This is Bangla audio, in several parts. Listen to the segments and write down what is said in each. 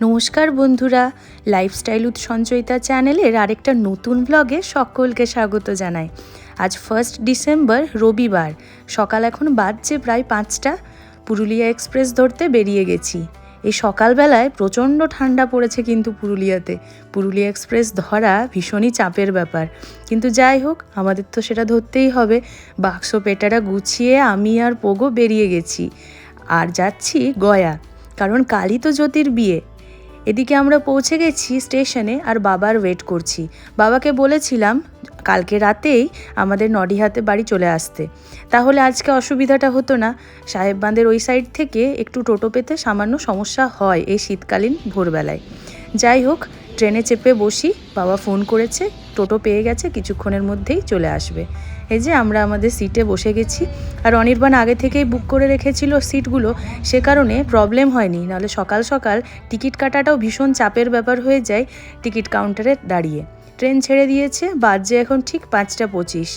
নমস্কার বন্ধুরা লাইফস্টাইল উৎ সঞ্চয়িতা চ্যানেলের আরেকটা নতুন ব্লগে সকলকে স্বাগত জানাই। আজ ফার্স্ট ডিসেম্বর রবিবার। সকাল এখন বাজছে প্রায় পাঁচটা। পুরুলিয়া এক্সপ্রেস ধরতে বেরিয়ে গেছি। এই সকালবেলায় প্রচণ্ড ঠান্ডা পড়েছে কিন্তু পুরুলিয়াতে। পুরুলিয়া এক্সপ্রেস ধরা ভীষণই চাপের ব্যাপার। কিন্তু যাই হোক, আমাদের তো সেটা ধরতেই হবে। বাক্স পেটারা গুছিয়ে আমি আর পোগো বেরিয়ে গেছি। আর যাচ্ছি গয়া। কারণ কালই তো জ্যোতির বিয়ে। এদিকে আমরা পৌঁছে গেছি স্টেশনে আর বাবার ওয়েট করছি। বাবাকে বলেছিলাম কালকে রাতেই আমাদের নডিহাতে বাড়ি চলে আসতে। তাহলে আজকে অসুবিধাটা হতো না। সাহেববাঁধের ওই সাইড থেকে একটু টোটো পেতে সামান্য সমস্যা হয় এই শীতকালীন ভোরবেলায়। যাই হোক ট্রেনে চেপে বসি, বাবা ফোন করেছে, টোটো পেয়ে গেছে, কিছুক্ষণের মধ্যেই চলে আসবে। এই যে আমরা আমাদের সিটে বসে গেছি, আর অনির্বাণ আগে থেকেই বুক করে রেখেছিল সিটগুলো সে কারণে প্রবলেম হয়নি, নাহলে সকাল সকাল টিকিট কাটাটাও ভীষণ চাপের ব্যাপার হয়ে যায় টিকিট কাউন্টারে দাঁড়িয়ে। ট্রেন ছেড়ে দিয়েছে বাজে এখন ঠিক পাঁচটা পঁচিশ।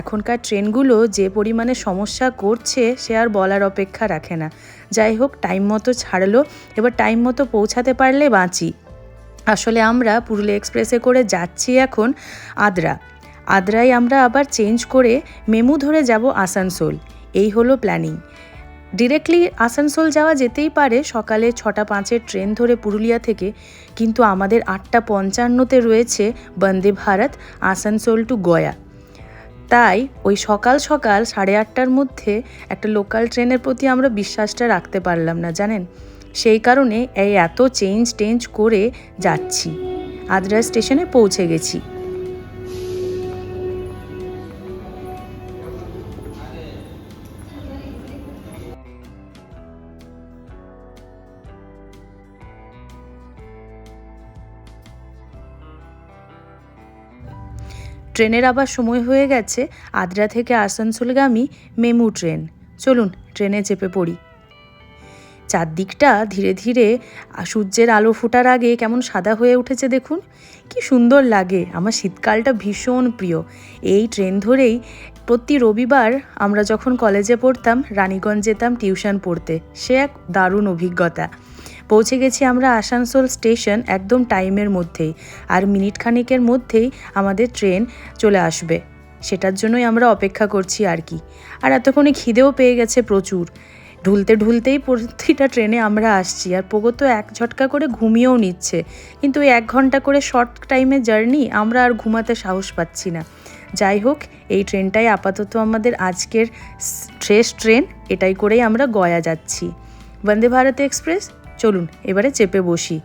এখনকার ট্রেনগুলো যে পরিমাণে সমস্যা করছে, সে আর বলার অপেক্ষা রাখে না। যাই হোক টাইম মতো ছাড়লো, এবার টাইম মতো পৌঁছাতে পারলে বাঁচি। আসলে আমরা পুরুলিয়া এক্সপ্রেসে করে যাচ্ছি এখন আদ্রা। আদ্রায় আমরা আবার চেঞ্জ করে মেমু ধরে যাব আসানসোল। এই হলো প্ল্যানিং। ডিরেক্টলি আসানসোল যাওয়া যেতেই পারে সকালে ছটা পাঁচের ট্রেন ধরে পুরুলিয়া থেকে, কিন্তু আমাদের আটটা পঞ্চান্নতে রয়েছে বন্দে ভারত, আসানসোল টু গয়া। তাই ওই সকাল সকাল সাড়ে আটটার মধ্যে একটা লোকাল ট্রেনের প্রতি আমরা বিশ্বাসটা রাখতে পারলাম না, জানেন? সেই কারণে এই এত চেঞ্জ টেঞ্জ করে যাচ্ছি। আদ্রা স্টেশনে পৌঁছে গেছি। ট্রেনের আবার সময় হয়ে গেছে। আদ্রা থেকে আসানসোলগামী মেমু ট্রেন। চলুন, ট্রেনে চেপে পড়ি। চারদিকটা ধীরে ধীরে সূর্যের আলো ফোটার আগে কেমন সাদা হয়ে উঠেছে দেখুন। কি সুন্দর লাগে। আমার শীতকালটা ভীষণ প্রিয়। এই ট্রেন ধরেই প্রতি রবিবার আমরা যখন কলেজে পড়তাম, রানীগঞ্জ যেতাম টিউশন পড়তে। সে এক দারুণ অভিজ্ঞতা। পৌঁছে গেছি আমরা আসানসোল স্টেশন একদম টাইমের মধ্যেই। আর মিনিট খানিকের মধ্যেই আমাদের ট্রেন চলে আসবে। সেটার জন্যই আমরা অপেক্ষা করছি আর কি। আর এতক্ষণে খিদেও পেয়ে গেছে প্রচুর। ঢুলতে ঢুলতেই প্রতিটা ট্রেনে আমরা আসছি। আর পোগো তো এক ঝটকা করে ঘুমিয়েও নিচ্ছে। কিন্তু এক ঘণ্টা করে শর্ট টাইমে জার্নি আমরা আর ঘুমাতে সাহস পাচ্ছি না। যাই হোক, এই ট্রেনটাই আপাতত আমাদের আজকের শেষ ট্রেন। এটাই করেই আমরা গয়া যাচ্ছি। বন্দে ভারত এক্সপ্রেস, চলুন এবারে চেপে বসি।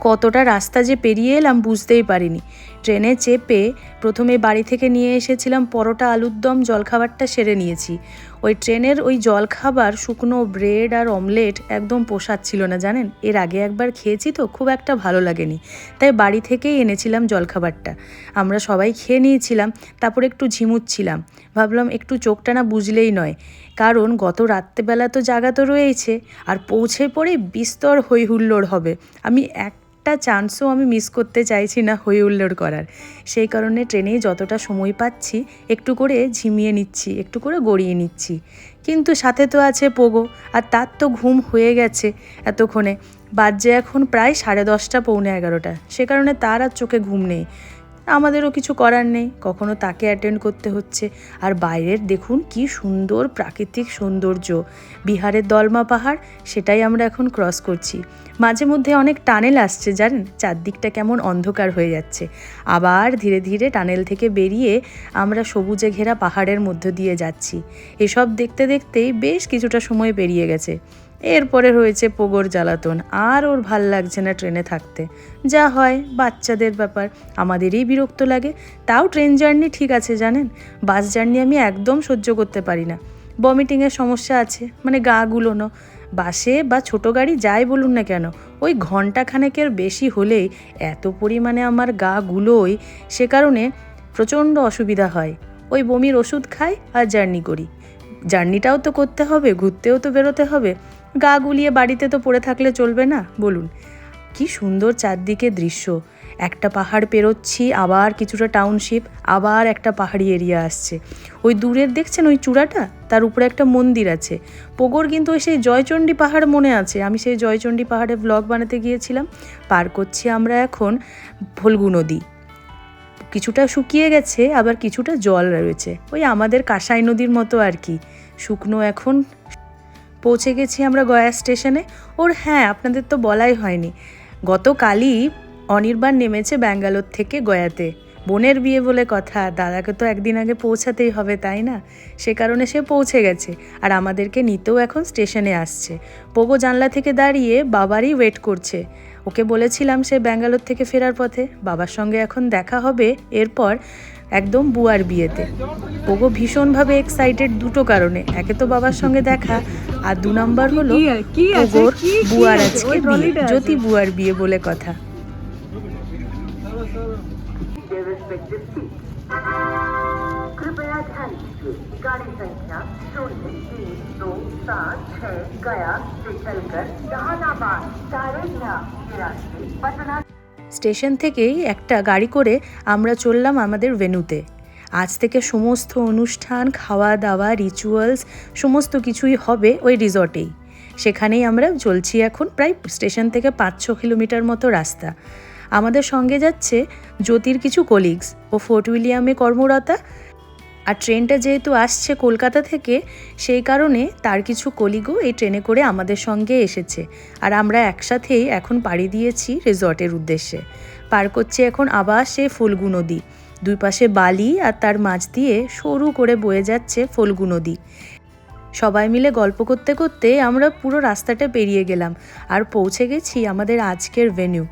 কতটা রাস্তা যে পেরিয়ে এলাম বুঝতেই পারিনি। ট্রেনে চেপে প্রথমে বাড়ি থেকে নিয়ে এসেছিলাম পরোটা, আলুর দম, জলখাবারটা সেরে নিয়েছি। ওই ট্রেনের ওই জলখাবার, শুকনো ব্রেড আর অমলেট একদম পোষাচ্ছিল না, জানেন? এর আগে একবার খেয়েছি তো, খুব একটা ভালো লাগেনি। তাই বাড়ি থেকেই এনেছিলাম জলখাবারটা। আমরা সবাই খেয়ে নিয়েছিলাম, তারপর একটু ঝিমুচ্ছিলাম। ভাবলাম একটু চোখটা না বুঝলেই নয়। কারণ গত রাত্রেবেলা তো জাগা তো রয়েছে আর পৌঁছে পড়ে বিস্তর হই হুল্লোড় হবে। আমি এক একটা চান্সও আমি মিস করতে চাইছি না হই হুল্লোড় করার। সেই কারণে ট্রেনে যতটা সময় পাচ্ছি, একটু করে ঝিমিয়ে নিচ্ছি, একটু করে গড়িয়ে নিচ্ছি। কিন্তু সাথে তো আছে পোগো, আর তার তো ঘুম হয়ে গেছে এতক্ষণে। বাজে এখন প্রায় সাড়ে দশটা, পৌনে এগারোটা। সে কারণে তার আর চোখে ঘুম নেই। আমাদেরও কিছু করার নেই। কখনো তাকে অ্যাটেন্ড করতে হচ্ছে। আর বাইরের দেখুন কি সুন্দর প্রাকৃতিক সৌন্দর্য। বিহারের দলমা পাহাড়, সেটাই আমরা এখন ক্রস করছি। মাঝে মধ্যে অনেক টানেল আসছে, জানেন? চারদিকটা কেমন অন্ধকার হয়ে যাচ্ছে। আবার ধীরে ধীরে টানেল থেকে বেরিয়ে আমরা সবুজে ঘেরা পাহাড়ের মধ্য দিয়ে যাচ্ছি। এসব দেখতে দেখতেই বেশ কিছুটা সময় পেরিয়ে গেছে। এরপরে রয়েছে পোগোর জ্বালাতন। আর ওর ভালো লাগছে না ট্রেনে থাকতে। যা হয়, বাচ্চাদের ব্যাপার। আমাদেরই বিরক্ত লাগে। তাও ট্রেন জার্নি ঠিক আছে, জানেন? বাস জার্নি আমি একদম সহ্য করতে পারি না। বমিটিংয়ের সমস্যা আছে মানে গা গুলোনো বাসে বা ছোট গাড়ি যাই বলুন না কেন, ওই ঘণ্টা খানেকের বেশি হলেই এত পরিমাণে আমার গা গুলোই সে কারণে প্রচণ্ড অসুবিধা হয়। ওই বমির ওষুধ খাই আর জার্নি করি। জার্নিটাও তো করতে হবে, ঘুরতেও তো বেরোতে হবে। গা গুলিয়ে বাড়িতে তো পড়ে থাকলে চলবে না? বলুন। কি সুন্দর চারদিকে দৃশ্য। একটা পাহাড় পেরোচ্ছি, আবার কিছুটা টাউনশিপ আবার একটা পাহাড়ি এরিয়া আসছে। ওই দূরের দেখছেন ওই চূড়াটা? তার উপরে একটা মন্দির আছে। পোগোর কিন্তু ওই সেই জয়চণ্ডী পাহাড় মনে আছে। আমি সেই জয়চণ্ডী পাহাড়ে ব্লগ বানাতে গিয়েছিলাম। পার করছি আমরা এখন ফল্গু নদী। কিছুটা শুকিয়ে গেছে, আবার কিছুটা জল রয়েছে। ওই আমাদের কাঁসাই নদীর মতো আর কি। শুকনো এখন পৌঁছে গেছি আমরা গয়া স্টেশনে। ওর হ্যাঁ আপনাদের তো বলাই হয়নি। গতকালই অনির্বাণ নেমেছে ব্যাঙ্গালোর থেকে গয়াতে। বোনের বিয়ে বলে কথা, দাদাকে তো একদিন আগে পৌঁছাতেই হবে, তাই না? সে কারণে সে পৌঁছে গেছে আর আমাদেরকে নিতেও এখন স্টেশনে আসছে। পোগো জানলা থেকে দাঁড়িয়ে বাবারই ওয়েট করছে। ওকে বলেছিলাম সে ব্যাঙ্গালোর থেকে ফেরার পথে। বাবার সঙ্গে এখন দেখা হবে। এরপর একদম বুয়ার বিয়েতে পোগো ভীষণভাবে এক্সাইটেড দুটো কারণে একে তো বাবার সঙ্গে দেখা আর দু নম্বর হলো কি আর- কি আছে? পোগোর কি- কি বুয়ার আছে? আজকে ওই বিয়ে ট্রলিটা আছে। জ্যোতি বুয়ার বিয়ে বলে কথা their respective seats. कृपया ध्यान दीजिए गाड़ी संख्या शून्य तीन दो सात छह गया से चलकर जहानाबाद सारेगा के रास्ते पटना স্টেশন থেকেই একটা গাড়ি করে আমরা চললাম আমাদের ভেনুতে আজ থেকে সমস্ত অনুষ্ঠান খাওয়া দাওয়া রিচুয়ালস সমস্ত কিছুই হবে ওই রিসর্টেই। সেখানেই আমরা চলছি এখন প্রায় স্টেশন থেকে পাঁচ ছ কিলোমিটার মতো রাস্তা। আমাদের সঙ্গে যাচ্ছে জ্যোতির কিছু কলিগস ও ফোর্ট উইলিয়ামে কর্মরতা। আর ট্রেনটা যেহেতু আসছে কলকাতা থেকে, সেই কারণে তার কিছু কলিগও এই ট্রেনে করে আমাদের সঙ্গে এসেছে। আর আমরা একসাথেই এখন পাড়ি দিয়েছি রিসর্টের উদ্দেশ্যে। পার করছে এখন আবার সে ফুলগু নদী। দুই পাশে বালি আর তার মাঝ দিয়ে সরু করে বয়ে যাচ্ছে ফল্গু নদী। সবাই মিলে গল্প করতে করতে আমরা পুরো রাস্তাটা পেরিয়ে গেলাম। আর পৌঁছে গেছি আমাদের আজকের ভেন্যু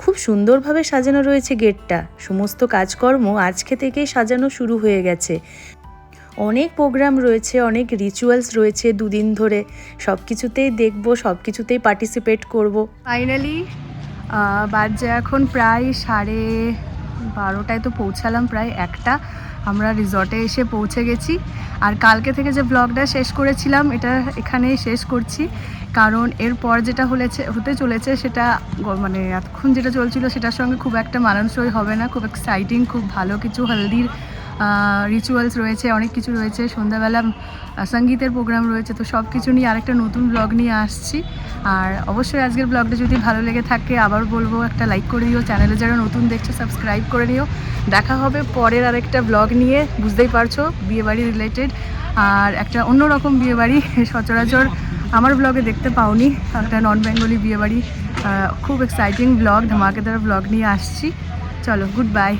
খুব সুন্দরভাবে সাজানো রয়েছে গেটটা। সমস্ত কাজকর্ম আজকে থেকেই সাজানো শুরু হয়ে গেছে। অনেক প্রোগ্রাম রয়েছে, অনেক রিচুয়ালস রয়েছে দুদিন ধরে। সব কিছুতেই দেখব সব কিছুতেই পার্টিসিপেট করব। ফাইনালি বাজে এখন প্রায় সাড়ে বারোটায় তো পৌঁছালাম, প্রায় একটা। আমরা রিসর্টে এসে পৌঁছে গেছি। আর কালকে থেকে যে ব্লগটা শেষ করেছিলাম, এটা এখানেই শেষ করছি। কারণ এরপর যেটা হলেছে, হতে চলেছে সেটা মানে এতক্ষণ যেটা চলছিল সেটার সঙ্গে খুব একটা মানানসই হবে না, খুব এক্সাইটিং খুব ভালো কিছু হলদির রিচুয়ালস রয়েছে, অনেক কিছু রয়েছে। সন্ধ্যাবেলা সঙ্গীতের প্রোগ্রাম রয়েছে, তো সব কিছু নিয়ে আরেকটা নতুন ব্লগ নিয়ে আসছি। আর অবশ্যই আজকের ব্লগটা যদি ভালো লেগে থাকে, আবার বলব, একটা লাইক করে দিও। চ্যানেলে যারা নতুন দেখছ সাবস্ক্রাইব করে নিও। দেখা হবে পরের আরেকটা ব্লগ নিয়ে, বুঝতেই পারছ, বিয়েবাড়ি রিলেটেড আর একটা অন্যরকম বিয়েবাড়ি, সচরাচর আমার ব্লগে দেখতে পাওনি। একটা নন বেঙ্গলি বিয়েবাড়ি খুব এক্সাইটিং ব্লগ ধামাকেদার ব্লগ নিয়ে আসছি। চলো গুড বাই